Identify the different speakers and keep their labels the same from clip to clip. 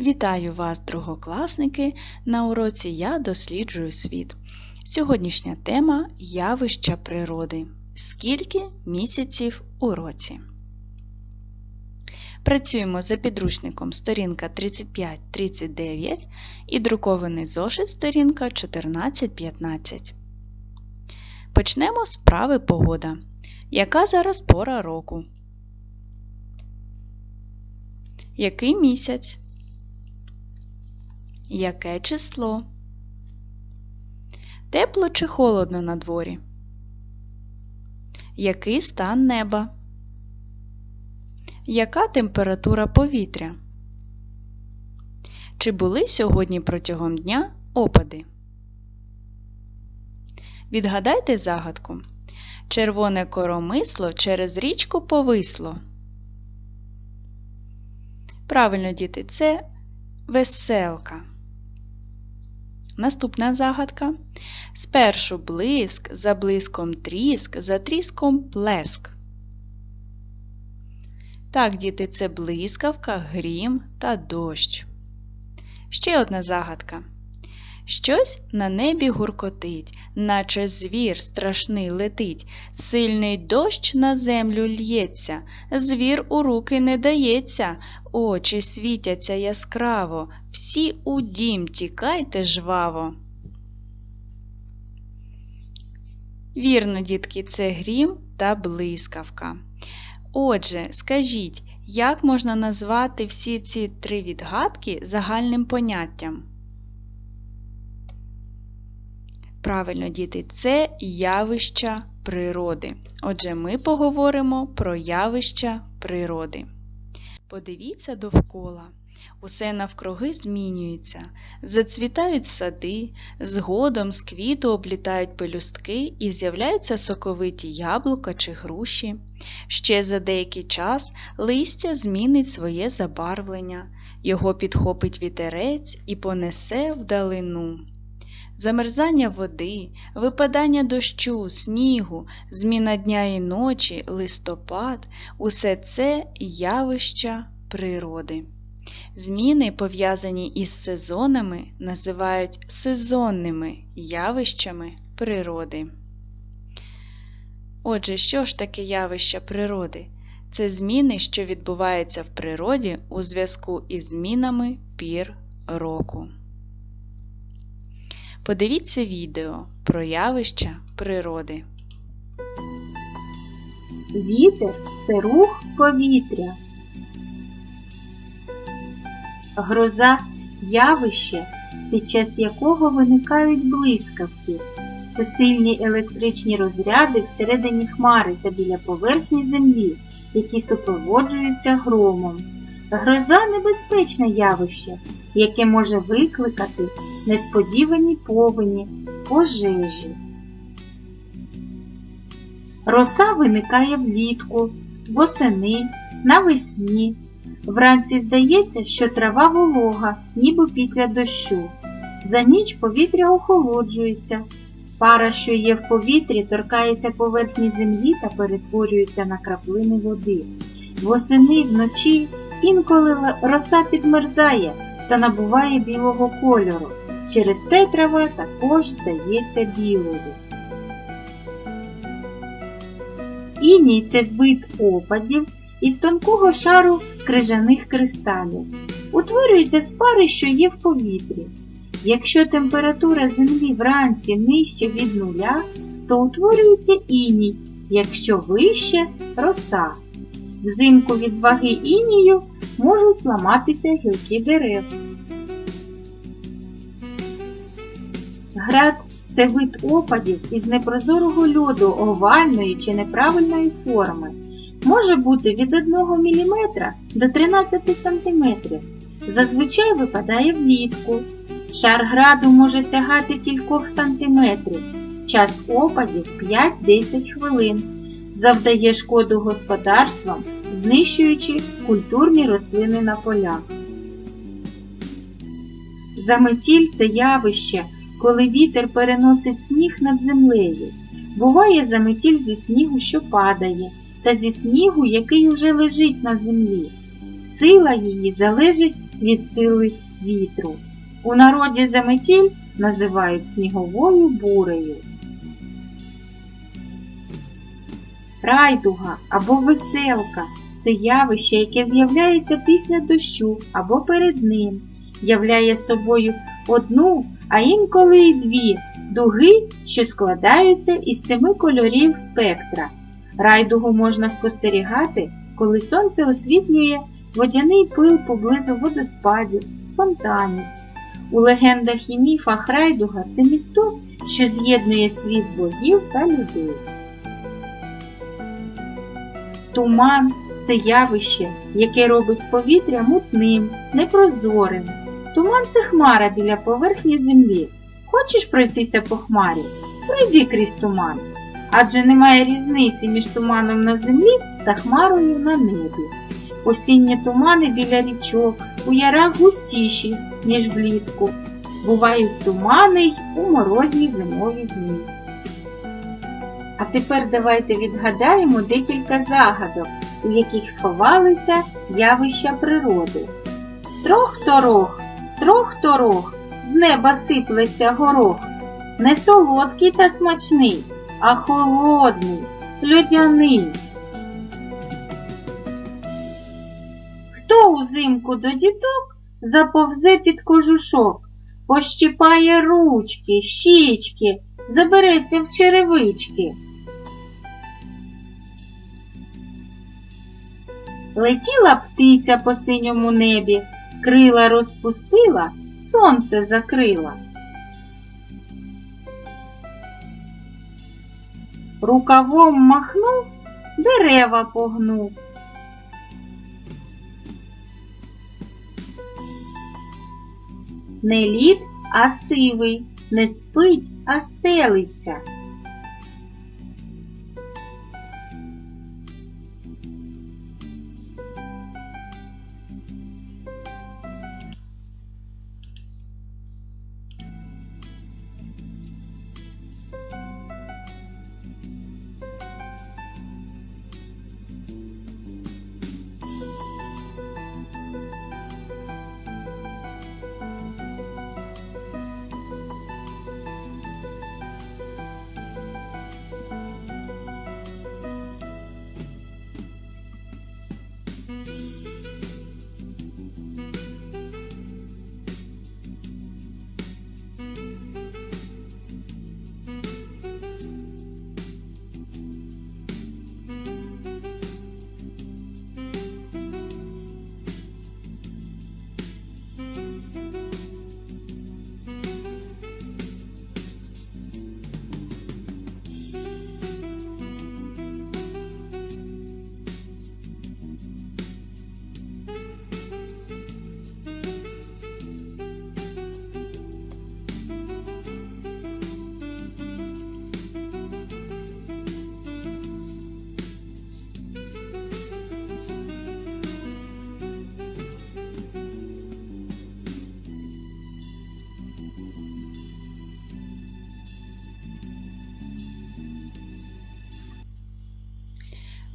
Speaker 1: Вітаю вас, другокласники! На уроці Я досліджую світ. Сьогоднішня тема явища природи. Скільки місяців у році? Працюємо за підручником сторінка 35-39 і друкований зошит сторінка 14-15. Почнемо з прави погода. Яка зараз пора року? Який місяць? Яке число? Тепло чи холодно на дворі? Який стан неба? Яка температура повітря? Чи були сьогодні протягом дня опади? Відгадайте загадку. Червоне коромисло через річку повисло. Правильно, діти, це веселка. Наступна загадка. Спершу блиск, за блиском тріск, за тріском плеск. Так, діти, це блискавка, грім та дощ. Ще одна загадка. Щось на небі гуркотить, наче звір страшний летить, сильний дощ на землю лється, звір у руки не дається, очі світяться яскраво, всі у дім тікайте жваво. Вірно, дітки, це грім та блискавка. Отже, скажіть, як можна назвати всі ці три відгадки загальним поняттям? Правильно, діти, це явища природи. Отже, ми поговоримо про явища природи. Подивіться довкола. Усе навкруги змінюється, зацвітають сади, згодом з квіту облітають пелюстки і з'являються соковиті яблука чи груші. Ще за деякий час листя змінить своє забарвлення, його підхопить вітерець і понесе вдалину. Замерзання води, випадання дощу, снігу, зміна дня і ночі, листопад усе це явища природи. Зміни, пов'язані із сезонами, називають сезонними явищами природи. Отже, що ж таке явища природи? Це зміни, що відбуваються в природі у зв'язку із змінами пір року. Подивіться відео про явища природи.
Speaker 2: Вітер це рух повітря. Гроза явище, під час якого виникають блискавки. Це сильні електричні розряди всередині хмари та біля поверхні землі, які супроводжуються громом. Гроза небезпечне явище, яке може викликати несподівані повені, пожежі. Роса виникає влітку, восени, навесні. Вранці здається, що трава волога, ніби після дощу. За ніч повітря охолоджується. Пара, що є в повітрі, торкається поверхні землі та перетворюється на краплини води. Восени вночі інколи роса підмерзає та набуває білого кольору. Через те трава також стається білою. Іній це вид опадів із тонкого шару крижаних кристалів. Утворюється з пари, що є в повітрі. Якщо температура землі вранці нижче від нуля, то утворюється іній, якщо вище роса. Взимку від ваги інію можуть ламатися гілки дерев. Град це вид опадів із непрозорого льоду овальної чи неправильної форми. Може бути від 1 мм до 13 см. Зазвичай випадає влітку. Шар граду може сягати кількох сантиметрів. Час опадів 5-10 хвилин. Завдає шкоду господарствам, знищуючи культурні рослини на полях. Заметіль це явище, коли вітер переносить сніг над землею. Буває заметіль зі снігу, що падає, та зі снігу, який уже лежить на землі. Сила її залежить від сили вітру. У народі заметіль називають сніговою бурею. Райдуга або веселка це явище, яке з'являється після дощу або перед ним, являє собою одну, а інколи й дві дуги, що складаються із семи кольорів спектра. Райдугу можна спостерігати, коли сонце освітлює водяний пил поблизу водоспадів, фонтанів. У легендах і міфах Райдуга це місто, що з'єднує світ богів та людей. Туман це явище, яке робить повітря мутним, непрозорим. Туман це хмара біля поверхні землі. Хочеш пройтися по хмарі? Пройди крізь туман. Адже немає різниці між туманом на землі та хмарою на небі. Осінні тумани біля річок у ярах густіші, ніж влітку. Бувають тумани й у морозні зимові дні. А тепер давайте відгадаємо декілька загадок, у яких сховалися явища природи. Трох-торох, трох-торох, з неба сиплеться горох. Не солодкий та смачний, а холодний, льодяний. Хто узимку до діток заповзе під кожушок, пощипає ручки, щічки, забереться в черевички. Летіла птиця по синьому небі, крила розпустила, сонце закрила. Рукавом махнув, дерева погнув. Не лід, а сивий, не спить, а стелиться.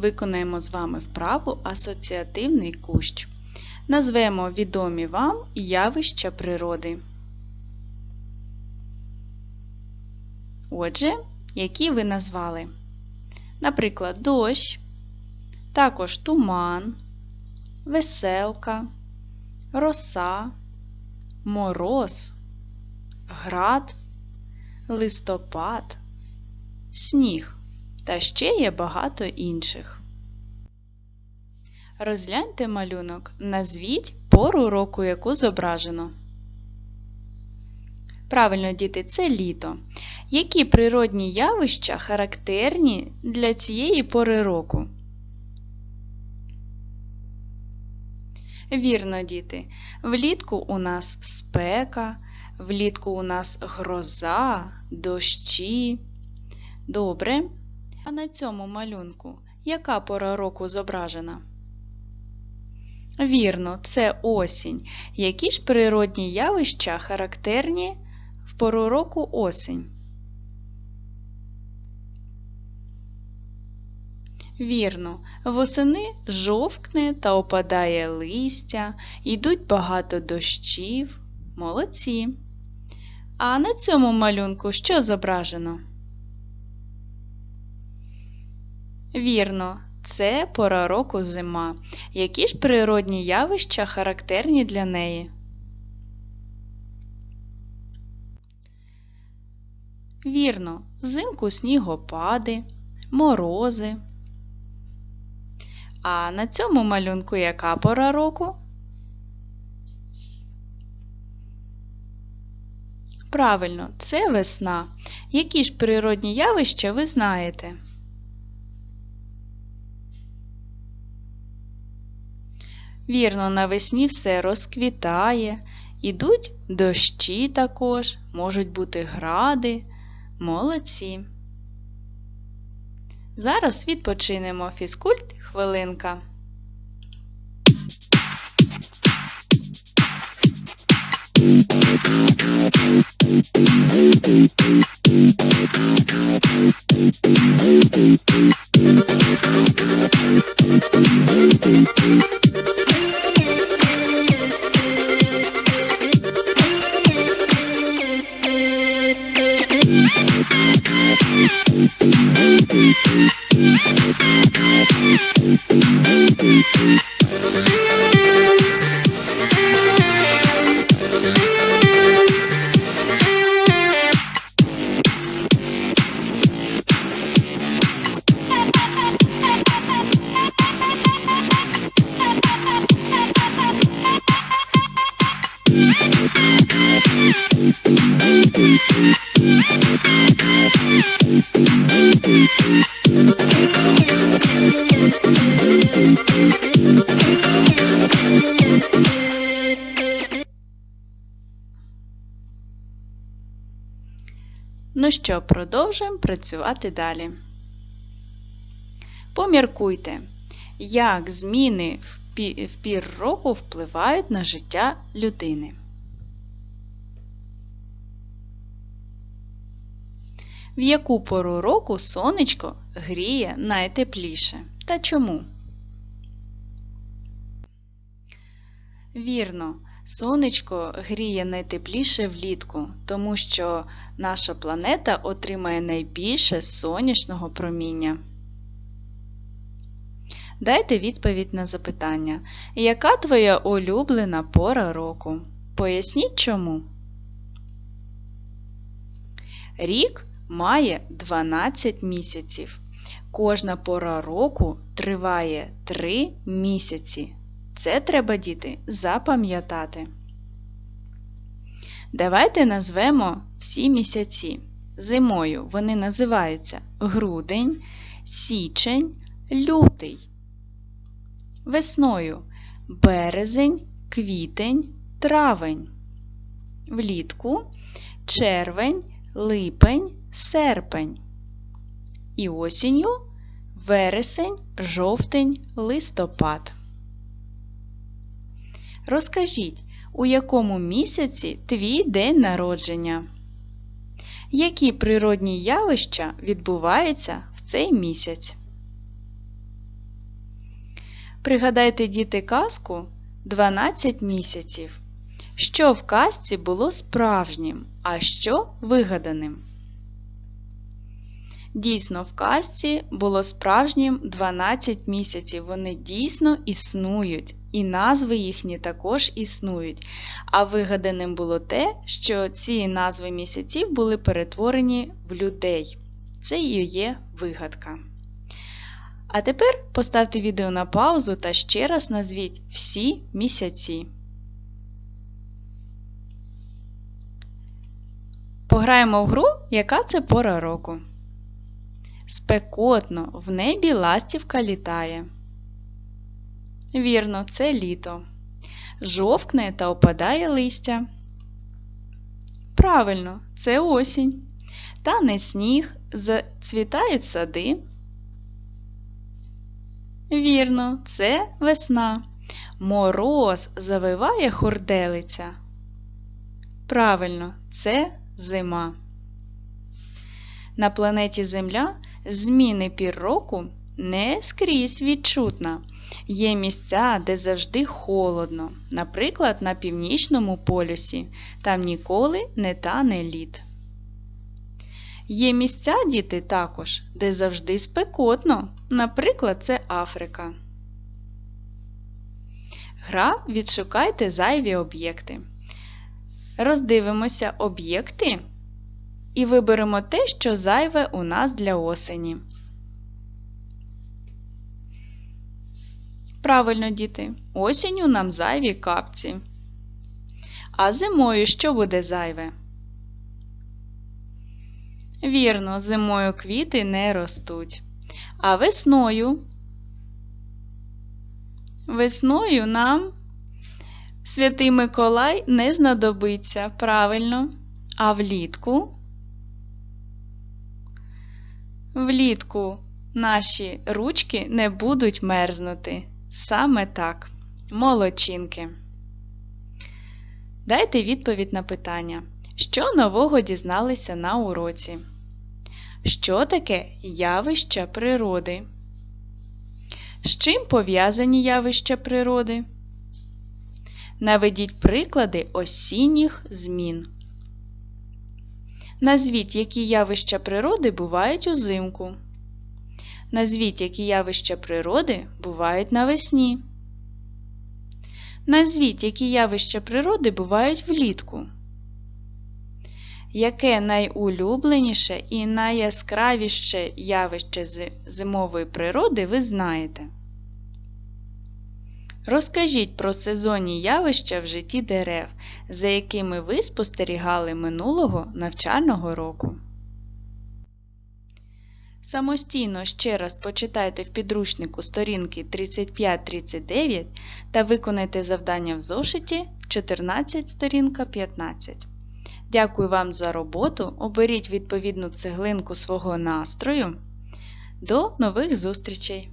Speaker 1: Виконаємо з вами вправу асоціативний кущ. Назвемо відомі вам явища природи. Отже, які ви назвали? Наприклад, дощ, також туман, веселка, роса, мороз, град, листопад, сніг та ще є багато інших. Розгляньте малюнок, назвіть пору року, яку зображено. Правильно, діти, це літо. Які природні явища характерні для цієї пори року? Вірно, діти. Влітку у нас спека, влітку у нас гроза, дощі. Добре. А на цьому малюнку яка пора року зображена? Вірно, це осінь. Які ж природні явища характерні в пору року осінь? Вірно, восени жовкне та опадає листя, йдуть багато дощів. Молодці. А на цьому малюнку що зображено? Вірно, це пора року зима. Які ж природні явища характерні для неї? Вірно, взимку снігопади, морози. А на цьому малюнку яка пора року? Правильно, це весна. Які ж природні явища ви знаєте? Вірно, навесні все розквітає, ідуть дощі також, можуть бути гради. Молодці. Зараз відпочинемо фізкульт хвилинка. Thank you. Ну що, продовжуємо працювати далі. Поміркуйте, як зміни в пір року впливають на життя людини. В яку пору року сонечко гріє найтепліше? Та чому? Вірно, сонечко гріє найтепліше влітку, тому що наша планета отримає найбільше сонячного проміння. Дайте відповідь на запитання. Яка твоя улюблена пора року? Поясніть чому. Рік має 12 місяців. Кожна пора року триває 3 місяці. Це треба, діти, запам'ятати. Давайте назвемо всі місяці. Зимою вони називаються грудень, січень, лютий. Весною березень, квітень, травень. Влітку червень, липень, серпень. І осінню вересень, жовтень, листопад. Розкажіть, у якому місяці твій день народження? Які природні явища відбуваються в цей місяць? Пригадайте діти казку 12 місяців. Що в казці було справжнім, а що вигаданим? Дійсно, в казці було справжнім 12 місяців. Вони дійсно існують, і назви їхні також існують. А вигаданим було те, що ці назви місяців були перетворені в людей. Це і є вигадка. А тепер поставте відео на паузу та ще раз назвіть всі місяці. Пограємо в гру, яка це пора року. Спекотно в небі ластівка літає. Вірно, це літо. Жовкне та опадає листя. Правильно, це осінь. Тане сніг, зацвітають сади. Вірно, це весна. Мороз завиває хорделиця. Правильно, це зима. На планеті Земля зміни пір року не скрізь відчутна. Є місця, де завжди холодно, наприклад, на північному полюсі, там ніколи не тане лід. Є місця, діти, також, де завжди спекотно, наприклад, це Африка. Гра відшукайте зайві об'єкти. Роздивимося об'єкти і виберемо те, що зайве у нас для осені. Правильно, діти, осінню нам зайві капці. А зимою що буде зайве? Вірно, зимою квіти не ростуть. А весною? Весною нам Святий Миколай не знадобиться, правильно. А влітку? Влітку наші ручки не будуть мерзнути. Саме так. Молодчинки. Дайте відповідь на питання. Що нового дізналися на уроці? Що таке явища природи? З чим пов'язані явища природи? Наведіть приклади осінніх змін. Назвіть, які явища природи бувають узимку. Назвіть, які явища природи бувають навесні. Назвіть, які явища природи бувають влітку. Яке найулюбленіше і найяскравіше явище зимової природи ви знаєте? Розкажіть про сезонні явища в житті дерев, за якими ви спостерігали минулого навчального року. Самостійно ще раз почитайте в підручнику сторінки 35-39 та виконайте завдання в зошиті 14 сторінка 15. Дякую вам за роботу. Оберіть відповідну цеглинку свого настрою. До нових зустрічей!